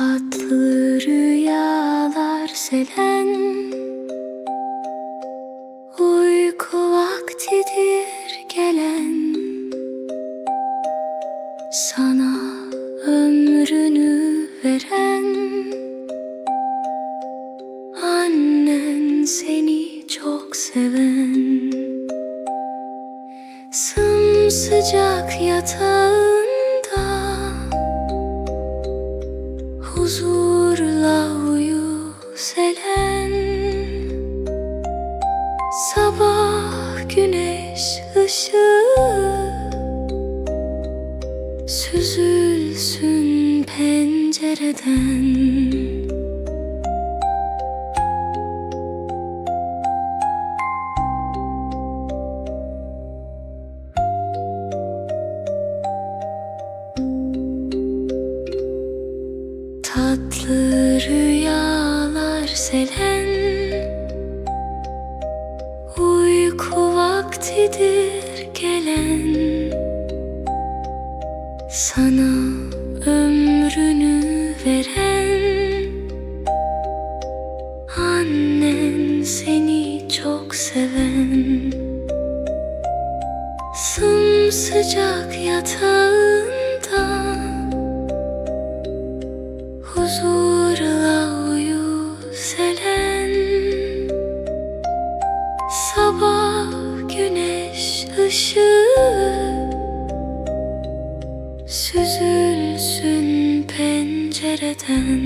Tatlı rüyalar selen. Uyku vaktidir gelen. Sana ömrünü veren. Annen seni çok seven. Sımsıcak yatağın Huzurla uyu Selen. Sabah güneş ışığı Süzülsün pencereden Tatlı rüyalar selen. Uyku vaktidir gelen. Sana ömrünü veren. Annen seni çok seven. Sımsıcak yatağında sabah güneş ışığı Süzülsün pencereden.